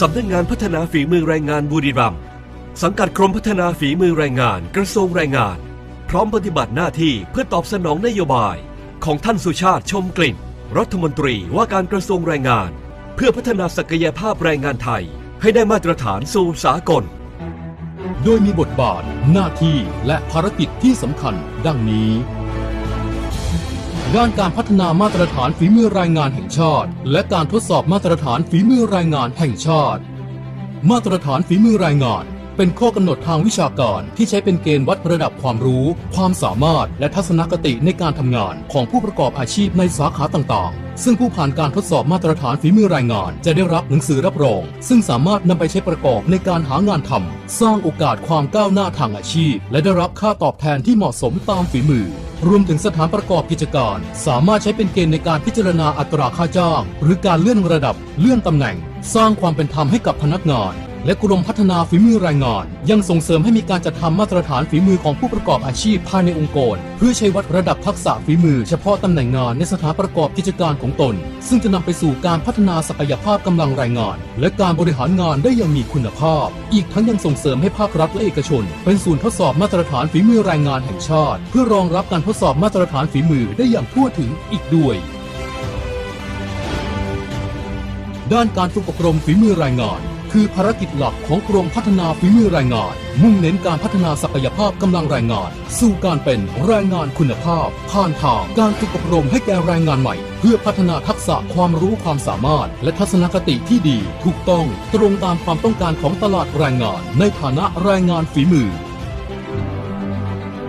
สำนักงานพัฒนาฝีมือแรงงานบุรีรัมย์สังกัดกรมพัฒนาฝีมือแรงงาน กระทรวงแรงงาน พร้อมปฏิบัติหน้าที่เพื่อตอบสนองนโยบาย ของท่านสุชาติชมกลิ่น รัฐมนตรีว่าการกระทรวงแรงงาน เพื่อพัฒนาศักยภาพแรงงานไทย ให้ได้มาตรฐานสู่สากล โดยมีบทบาท หน้าที่และภารกิจที่สำคัญ ดังนี้ ด้านการพัฒนามาตรฐานฝีมือแรงงานแห่งชาติ และการทดสอบมาตรฐานฝีมือแรงงานแห่งชาติ มาตรฐานฝีมือแรงงาน เป็นข้อกำหนดทางวิชาการที่ใช้เป็นเกณฑ์วัดระดับความรู้ ความสามารถ และทัศนคติในการทำงานของผู้ประกอบอาชีพในสาขาต่างๆ ซึ่งผู้ผ่านการทดสอบมาตรฐานฝีมือแรงงาน จะได้รับหนังสือรับรอง ซึ่งสามารถนำไปใช้ประกอบในการหางานทำสร้างโอกาสความก้าวหน้าทางอาชีพ และได้รับค่าตอบแทนที่เหมาะสมตามฝีมือ รวมถึงสถานประกอบกิจการ สามารถใช้เป็นเกณฑ์ในการพิจารณาอัตราค่าจ้าง หรือการเลื่อนระดับ เลื่อนตำแหน่ง สร้างความเป็นธรรมให้กับพนักงาน และกรมพัฒนาฝีมือแรงงาน ยังส่งเสริมให้มีการจัดทำมาตรฐานฝีมือของผู้ประกอบอาชีพภายในองค์กร เพื่อใช้วัดระดับทักษะฝีมือเฉพาะตำแหน่งงานในสถานประกอบกิจการของตน ซึ่งจะนำไปสู่การพัฒนาศักยภาพกำลังแรงงาน และการบริหารงานได้อย่างมีคุณภาพ อีกทั้งยังส่งเสริมให้ภาครัฐและเอกชน เป็นศูนย์ทดสอบมาตรฐานฝีมือแรงงานแห่งชาติ เพื่อรองรับการทดสอบมาตรฐานฝีมือได้อย่างทั่วถึงอีกด้วยด้านการฝึกอบรมฝีมือแรงงาน คือภารกิจหลักของกรมพัฒนาฝีมือแรงงาน มุ่งเน้นการพัฒนาศักยภาพกำลังแรงงาน สู่การเป็นแรงงานคุณภาพ ผ่านทางการฝึกอบรมให้แก่แรงงานใหม่ เพื่อพัฒนาทักษะความรู้ความสามารถ และทัศนคติที่ดี ถูกต้องตรงตามความต้องการของตลาดแรงงาน ในฐานะแรงงานฝีมือ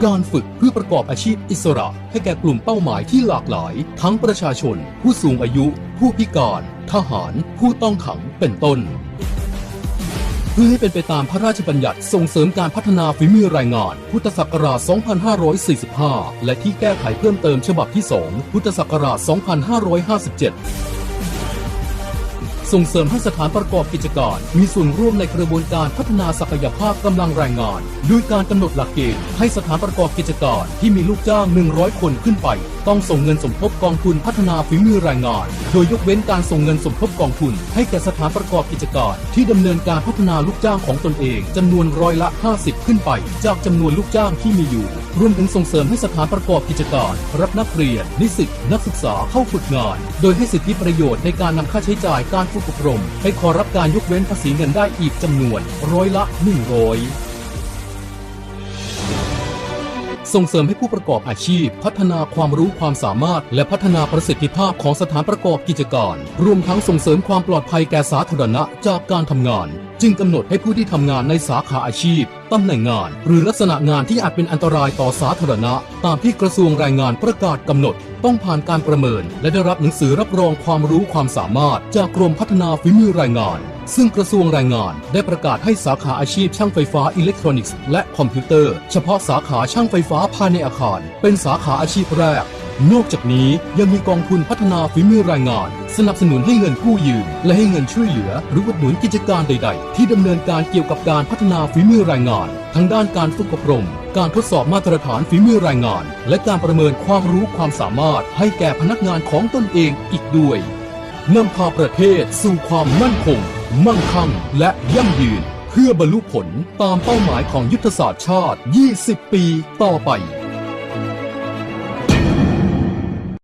การฝึกเพื่อประกอบอาชีพอิสระ ให้แก่กลุ่มเป้าหมายที่หลากหลาย ทั้งประชาชน ผู้สูงอายุ ผู้พิการ ทหาร ผู้ต้องขังเป็นต้น พื่อให้เป็นไปตามพระราชบัญญัติส่งเสริมการพัฒนาฝีมือแรงงาน พุทธศักราช 2545 และที่แก้ไขเพิ่มเติมฉบับที่ 2 พุทธศักราช 2557 ส่งเสริมให้สถานประกอบกิจการ มีส่วนร่วมในกระบวนการพัฒนาศักยภาพกำลังแรงงานโดยการกำหนดหลักเกณฑ์ให้สถานประกอบกิจการที่มีลูกจ้าง 100 คนขึ้นไป ต้องส่งเงินสมทบกองทุนพัฒนาฝีมือแรงงาน โดยยกเว้นการส่งเงินสมทบกองทุน ให้แก่สถานประกอบกิจการ ที่ดำเนินการพัฒนาลูกจ้างของตนเองจำนวนร้อยละ 50 ขึ้นไป จากจำนวนลูกจ้างที่มีอยู่ รวมถึงส่งเสริมให้สถานประกอบกิจการ รับนักเรียน นิสิตนักศึกษาเข้าฝึกงาน โดยให้สิทธิประโยชน์ในการนำค่าใช้จ่ายการฝึกอบรม ให้ขอรับการยกเว้นภาษีเงินได้อีกจำนวนร้อยละ 100ส่งเสริมให้ผู้ประกอบอาชีพ พัฒนาความรู้ความสามารถ และพัฒนาประสิทธิภาพของสถานประกอบกิจการ รวมทั้งส่งเสริมความปลอดภัยแก่สาธารณะจากการทำงานจึงกำหนดให้ผู้ที่ทำงานในสาขาอาชีพตำแหน่งงาน หรือลักษณะงานที่อาจเป็นอันตรายต่อสาธารณะ ตามที่กระทรวงแรงงานประกาศกำหนด ต้องผ่านการประเมิน และได้รับหนังสือรับรองความรู้ความสามารถ จากกรมพัฒนาฝีมือแรงงาน ซึ่งกระทรวงแรงงานได้ประกาศให้สาขาอาชีพช่างไฟฟ้าอิเล็กทรอนิกส์และคอมพิวเตอร์ เฉพาะสาขาช่างไฟฟ้าภายในอาคาร เป็นสาขาอาชีพแรก นอกจากนี้ยังมีกองทุนพัฒนาฝีมือแรงงาน สนับสนุนให้เงินกู้ยืม และให้เงินช่วยเหลือ หรืออุดหนุนกิจการใด ๆ ที่ดำเนินการเกี่ยวกับการพัฒนาฝีมือแรงงาน ทั้งด้านการฝึกอบรม การทดสอบมาตรฐานฝีมือแรงงาน และการประเมินความรู้ความสามารถ ให้แก่พนักงานของตนเองอีกด้วยนำพาประเทศสู่ความมั่นคง มั่งคั่งและยั่งยืน เพื่อบรรลุผลตามเป้าหมายของยุทธศาสตร์ชาติ 20 ปี ต่อไป